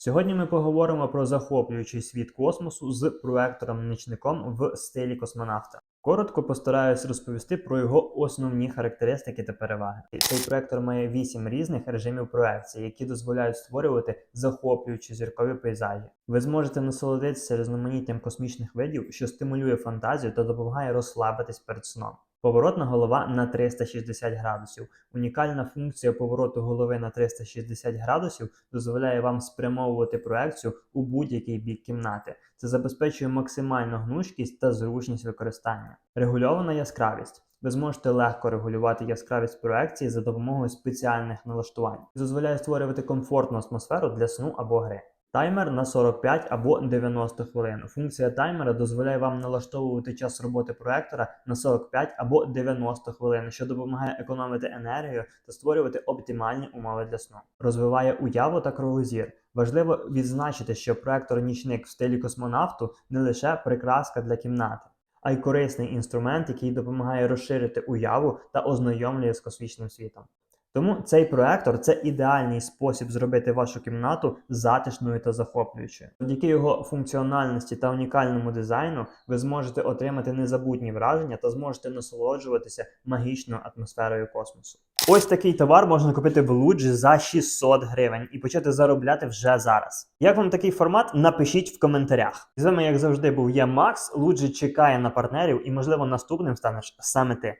Сьогодні ми поговоримо про захоплюючий світ космосу з проектором-нічником в стилі космонавта. Коротко постараюсь розповісти про його основні характеристики та переваги. Цей проектор має 8 різних режимів проекції, які дозволяють створювати захоплюючі зіркові пейзажі. Ви зможете насолодитися різноманіттям космічних видів, що стимулює фантазію та допомагає розслабитись перед сном. Поворотна голова на 360 градусів. Унікальна функція повороту голови на 360 градусів дозволяє вам спрямовувати проекцію у будь-який бік кімнати. Це забезпечує максимальну гнучкість та зручність використання. Регульована яскравість. Ви зможете легко регулювати яскравість проекції за допомогою спеціальних налаштувань. Дозволяє створювати комфортну атмосферу для сну або гри. Таймер на 45 або 90 хвилин. Функція таймера дозволяє вам налаштовувати час роботи проектора на 45 або 90 хвилин, що допомагає економити енергію та створювати оптимальні умови для сну. Розвиває уяву та кругозір. Важливо відзначити, що проектор-нічник в стилі космонавту не лише прикраска для кімнати, а й корисний інструмент, який допомагає розширити уяву та ознайомлює з космічним світом. Тому цей проектор це ідеальний спосіб зробити вашу кімнату затишною та захоплюючою. Завдяки його функціональності та унікальному дизайну ви зможете отримати незабутні враження та зможете насолоджуватися магічною атмосферою космосу. Ось такий товар можна купити в Луджі за 600 гривень і почати заробляти вже зараз. Як вам такий формат? Напишіть в коментарях. З вами, як завжди, був я Макс. Луджі чекає на партнерів, і можливо наступним станеш саме ти.